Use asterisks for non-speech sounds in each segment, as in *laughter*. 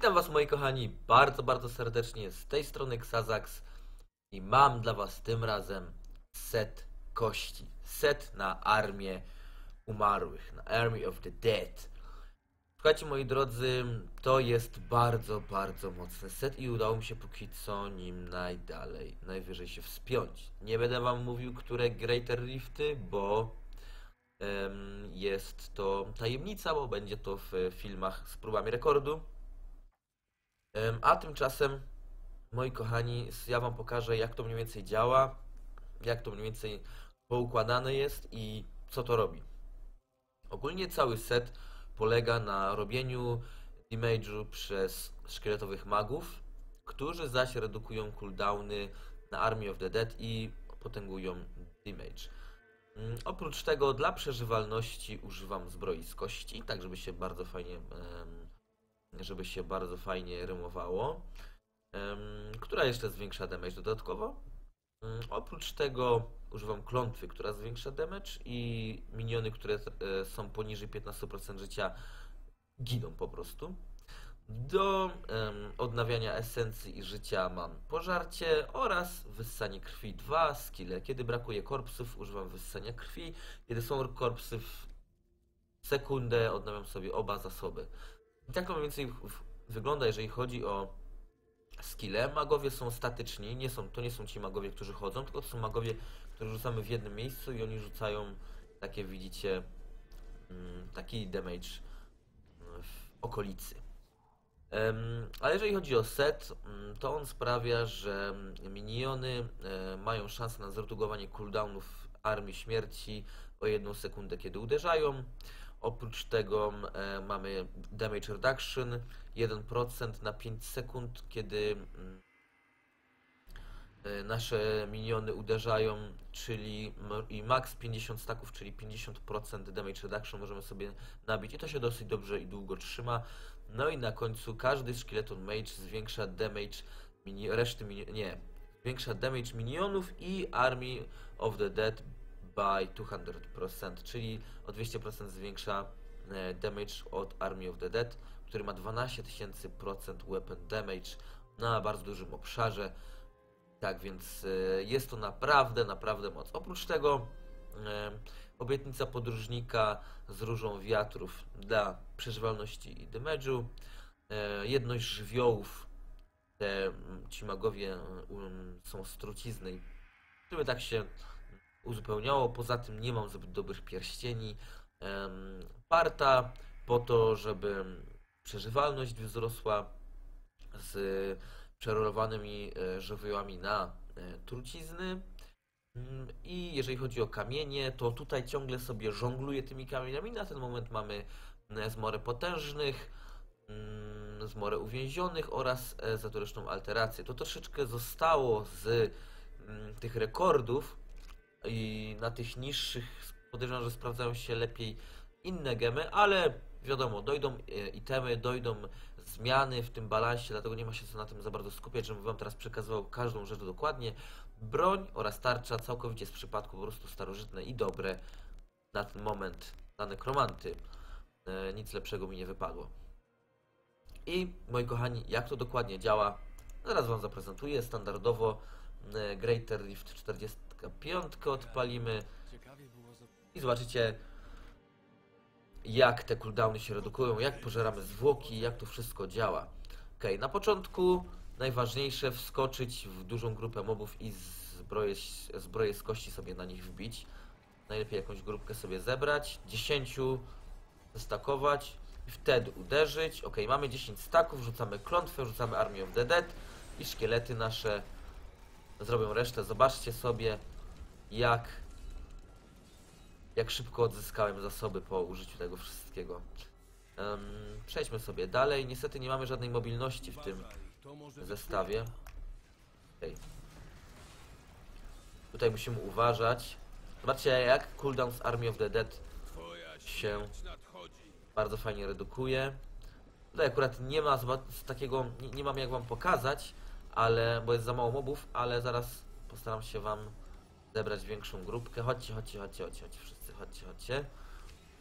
Witam was moi kochani bardzo, bardzo serdecznie z tej strony Xazax i mam dla was tym razem set kości. Set na armię umarłych, na Army of the Dead. Słuchajcie moi drodzy, to jest bardzo, bardzo mocny set i udało mi się póki co nim najdalej, najwyżej się wspiąć. Nie będę wam mówił, które Greater Rifty, bo em, jest to tajemnica, bo będzie to w filmach z próbami rekordu. A tymczasem, moi kochani, ja Wam pokażę, jak to mniej więcej działa, jak to mniej więcej poukładane jest i co to robi. Ogólnie cały set polega na robieniu damage'u przez szkieletowych magów, którzy zaś redukują cooldowny na Army of the Dead i potęgują damage. Mm, Oprócz tego dla przeżywalności używam zbroi z kości, tak żeby się bardzo fajnie żeby się bardzo fajnie rymowało, która jeszcze zwiększa damage dodatkowo. Mm, Oprócz tego używam klątwy, która zwiększa damage i miniony, które e, są poniżej 15% życia giną po prostu. Do em, odnawiania esencji i życia mam pożarcie oraz wyssanie krwi 2 skille. Kiedy brakuje korpsów używam wyssania krwi. Kiedy są korpsy w sekundę odnawiam sobie oba zasoby. I tak to mniej więcej wygląda, jeżeli chodzi o skille. Magowie są statyczni, nie są, to nie są ci magowie, którzy chodzą, tylko to są magowie, których rzucamy w jednym miejscu i oni rzucają takie, widzicie, mm, taki damage mm, w okolicy. Ale jeżeli chodzi o set, mm, to on sprawia, że miniony e, mają szansę na zredukowanie cooldownów Armii Śmierci o jedną sekundę, kiedy uderzają. Oprócz tego e, mamy damage reduction 1% na 5 sekund, kiedy mm, e, nasze miniony uderzają, czyli i max 50 staków, czyli 50% damage reduction możemy sobie nabić i to się dosyć dobrze i długo trzyma. No i na końcu każdy szkieleton mage zwiększa damage mini reszty nie, zwiększa damage minionów i Army of the Dead by 200%, czyli o 200% zwiększa e, damage od Army of the Dead, który ma 12 000% weapon damage na bardzo dużym obszarze. Tak więc e, jest to naprawdę, naprawdę moc. Oprócz tego e, obietnica podróżnika z różą wiatrów dla przeżywalności i damage'u. Jedność żywiołów, te ci magowie są z trucizny, żeby tak się uzupełniało. Poza tym nie mam zbyt dobrych pierścieni. Parta po to, żeby przeżywalność wzrosła z przerolowanymi e, żywiołami na e, trucizny. Mm, I jeżeli chodzi o kamienie, to tutaj ciągle sobie żongluję tymi kamieniami. Na ten moment mamy zmorę potężnych, mm, zmorę uwięzionych oraz e, zatoryczną alterację. To troszeczkę zostało z tych rekordów i na tych niższych podejrzewam, że sprawdzają się lepiej inne gemy, ale wiadomo, dojdą e, itemy, dojdą zmiany w tym balansie, dlatego nie ma się co na tym za bardzo skupiać, żebym wam teraz przekazywał każdą rzecz dokładnie. Broń oraz tarcza całkowicie z przypadku po prostu starożytne i dobre na ten moment na nekromanty. E, nic lepszego mi nie wypadło. I moi kochani, jak to dokładnie działa, zaraz wam zaprezentuję. Standardowo e, Greater Rift 45 odpalimy i zobaczycie jak te cooldowny się redukują, jak pożeramy zwłoki, jak to wszystko działa. Ok, na początku najważniejsze wskoczyć w dużą grupę mobów i zbroję, zbroję z kości sobie na nich wbić. Najlepiej jakąś grupkę sobie zebrać, 10 zestakować i wtedy uderzyć. Ok, mamy 10 staków, rzucamy klątwę, rzucamy Army of Dead i szkielety nasze zrobią resztę. Zobaczcie sobie jak jak szybko odzyskałem zasoby po użyciu tego wszystkiego. Em, przejdźmy sobie dalej. Niestety nie mamy żadnej mobilności w tym zestawie. Okej. Tutaj musimy uważać. Zobaczcie jak cooldown z Army of the Dead się bardzo fajnie redukuje. Tutaj akurat nie ma takiego, nie, nie mam jak wam pokazać, ale, bo jest za mało mobów, ale zaraz postaram się wam zebrać większą grupkę. Chodźcie, chodźcie, chodźcie, chodźcie, chodźcie wszyscy, chodźcie, chodźcie.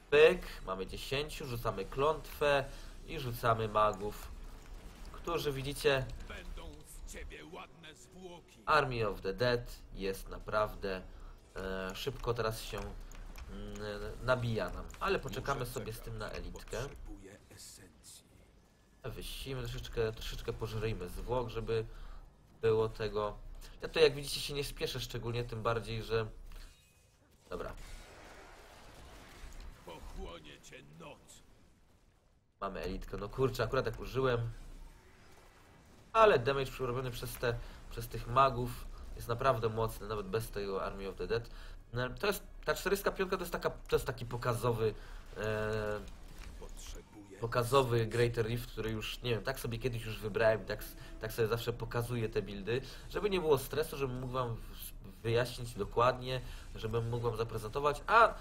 Pyk, mamy 10, rzucamy klątwę i rzucamy magów którzy widzicie. Army of the Dead jest naprawdę e, szybko teraz się mm, nabija nam. Ale poczekamy sobie z tym na elitkę. Wyścimy troszeczkę, troszeczkę pożryjmy zwłok, żeby było tego. Ja to jak widzicie się nie spieszę szczególnie, tym bardziej, że... Dobra, Pochłonie cię noc. mamy elitkę. No kurczę, akurat tak użyłem. Ale damage przerobiony przez te, przez tych magów jest naprawdę mocny, nawet bez tego Army of the Dead. No, To jest, ta 405 to jest, taka, to jest taki pokazowy, e, pokazowy Greater Rift, który już, nie wiem, tak sobie kiedyś już wybrałem, tak, tak sobie zawsze pokazuję te buildy, żeby nie było stresu, żebym mógł wam wyjaśnić dokładnie, żebym mógł wam zaprezentować, a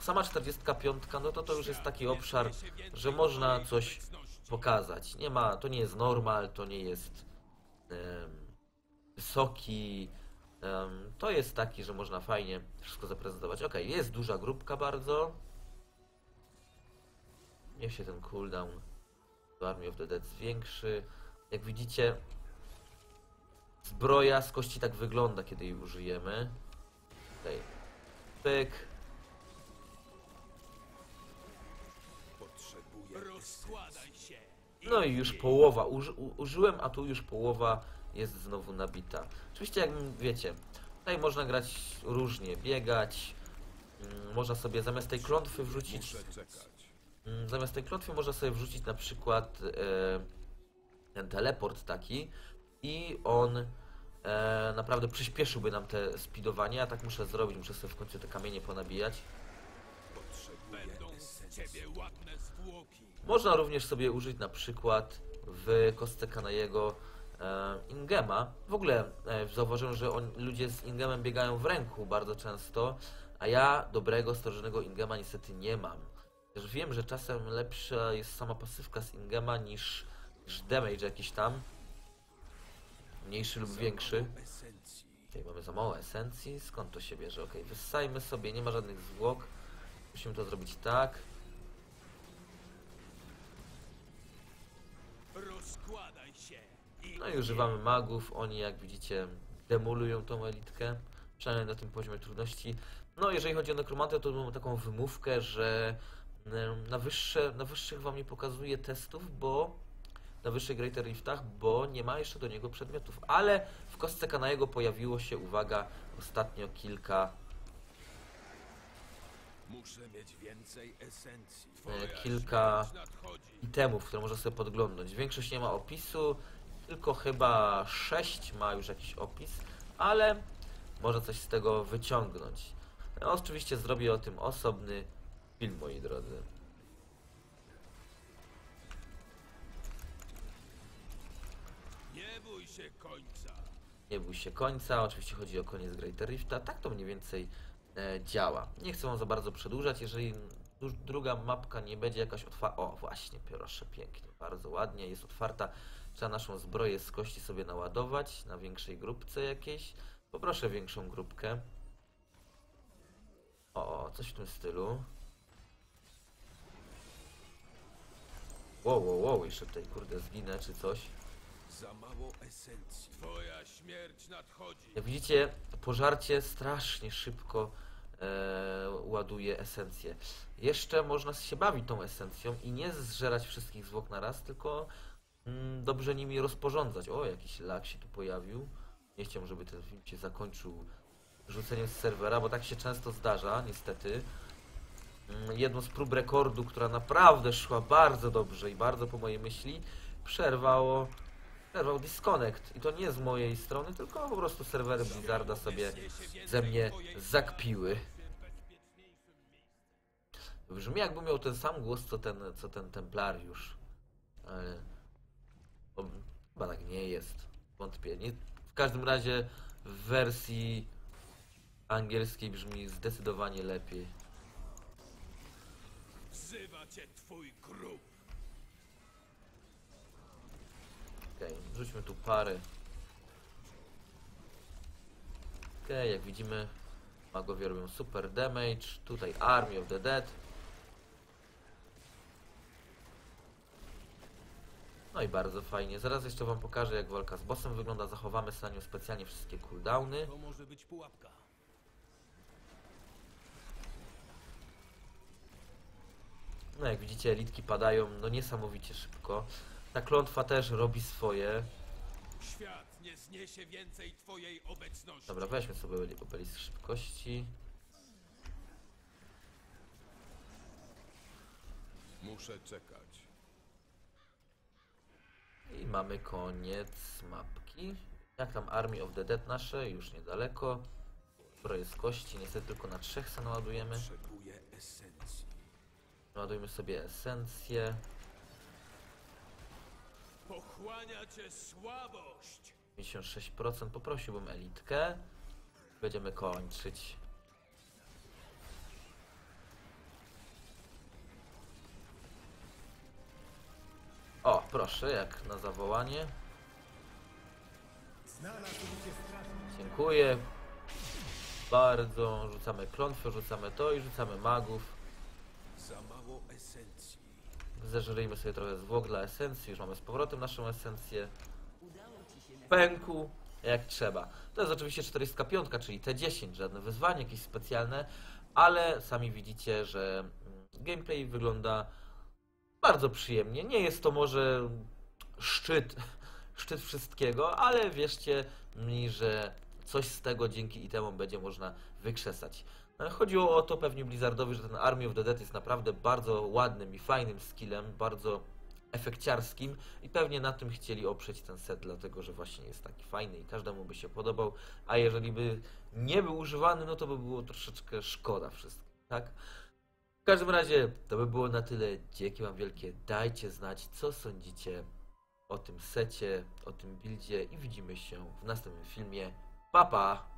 sama 45, no to to już jest taki obszar, że można coś pokazać. Nie ma, to nie jest normal, to nie jest em, wysoki, em, to jest taki, że można fajnie wszystko zaprezentować. Ok, jest duża grupka bardzo. Niech się ten cooldown do Army of the Dead zwiększy. Jak widzicie, zbroja z kości tak wygląda, kiedy jej użyjemy. Tutaj, pyk. No i już połowa. Uży, u, użyłem, a tu już połowa jest znowu nabita. Oczywiście, jak wiecie, tutaj można grać różnie, biegać. mm, Można sobie zamiast tej klątwy wrzucić. Mm, Zamiast tej klątwy można sobie wrzucić na przykład e, ten teleport taki i on e, naprawdę przyspieszyłby nam te speedowanie. Ja tak muszę zrobić, muszę sobie w końcu te kamienie ponabijać. Można również sobie użyć na przykład w kostce Kanajego e, Ingema. W ogóle zauważyłem, że on, ludzie z Ingemem biegają w ręku bardzo często, a ja dobrego, starożytnego Ingema niestety nie mam. Też wiem, że czasem lepsza jest sama pasywka z Ingema niż, niż damage jakiś tam. Mniejszy lub większy. Tutaj mamy za mało esencji. Skąd to się bierze? Ok, wyssajmy sobie, nie ma żadnych zwłok. Musimy to zrobić tak. Rozkładaj się. I No i używamy magów, oni jak widzicie demolują tą elitkę, przynajmniej na tym poziomie trudności. No jeżeli chodzi o nekromantę, to mam taką wymówkę, że na, wyższe, na wyższych wam nie pokazuję testów, bo na wyższych Greater Riftach, bo nie ma jeszcze do niego przedmiotów. Ale w kostce Kanajego pojawiło się, uwaga, ostatnio kilka Muszę mieć więcej esencji. e, kilka itemów, które można sobie podglądnąć. Większość nie ma opisu, tylko chyba 6 ma już jakiś opis, ale można coś z tego wyciągnąć. No, oczywiście zrobię o tym osobny film, moi drodzy. Nie bój się końca. Nie bój się końca, oczywiście chodzi o koniec Greater Rifta, tak to mniej więcej e, działa. Nie chcę wam za bardzo przedłużać, jeżeli druga mapka nie będzie jakaś otwarta... O, właśnie, proszę, pięknie, bardzo ładnie, jest otwarta. Trzeba naszą zbroję z kości sobie naładować na większej grupce jakiejś. Poproszę większą grupkę. O, coś w tym stylu. Wow, wow, wow, jeszcze tutaj kurde zginę czy coś. Za mało esencji. Twoja śmierć nadchodzi. Jak widzicie, pożarcie strasznie szybko e, ładuje esencję. Jeszcze można się bawić tą esencją i nie zżerać wszystkich zwłok na raz, tylko mm, dobrze nimi rozporządzać. O, jakiś lag się tu pojawił. Nie chciałbym, żeby ten film się zakończył rzuceniem z serwera, bo tak się często zdarza, niestety. Mm, Jedną z prób rekordu, która naprawdę szła bardzo dobrze i bardzo po mojej myśli, przerwało Przerwał disconnect i to nie z mojej strony, tylko po prostu serwery Blizzarda sobie ze mnie zakpiły. Brzmi jakby miał ten sam głos co ten, co ten Templariusz. Ale bo chyba tak nie jest. Wątpię. Nie, w każdym razie w wersji angielskiej brzmi zdecydowanie lepiej. Wzywa cię twój grób. Okej, rzućmy tu pary. Okej, jak widzimy, magowie robią super damage. Tutaj Army of the Dead. No i bardzo fajnie. Zaraz jeszcze wam pokażę jak walka z bossem wygląda. Zachowamy nią specjalnie wszystkie cooldowny. To może być pułapka. No jak widzicie elitki padają no niesamowicie szybko. Ta klątwa też robi swoje. Świat nie zniesie więcej twojej obecności. Dobra, weźmy sobie obelisk szybkości. Muszę czekać. I mamy koniec mapki. Jak tam Army of the Dead nasze? Już niedaleko. Sporo jest kości, niestety tylko na trzech se naładujemy. Potrzebuję esencji. Naładujmy sobie esencję. Pochłania cię słabość. 56% poprosiłbym elitkę. Będziemy kończyć. O, proszę, jak na zawołanie. Dziękuję. Bardzo. Rzucamy klątwę, rzucamy to i rzucamy magów. Zeżryjmy sobie trochę zwłok dla esencji. Już mamy z powrotem naszą esencję. Pęku jak trzeba. To jest oczywiście 405, czyli T10, żadne wyzwanie jakieś specjalne, ale sami widzicie, że mm, gameplay wygląda bardzo przyjemnie. Nie jest to może szczyt, *laughs* szczyt wszystkiego, ale wierzcie mi, że coś z tego dzięki itemom będzie można wykrzesać. Chodziło o to pewnie Blizzardowi, że ten Army of the Dead jest naprawdę bardzo ładnym i fajnym skillem, bardzo efekciarskim i pewnie na tym chcieli oprzeć ten set, dlatego że właśnie jest taki fajny i każdemu by się podobał, a jeżeli by nie był używany, no to by było troszeczkę szkoda wszystkim, tak? W każdym razie to by było na tyle. Dzięki Wam wielkie. Dajcie znać, co sądzicie o tym secie, o tym buildzie i widzimy się w następnym filmie. Pa pa!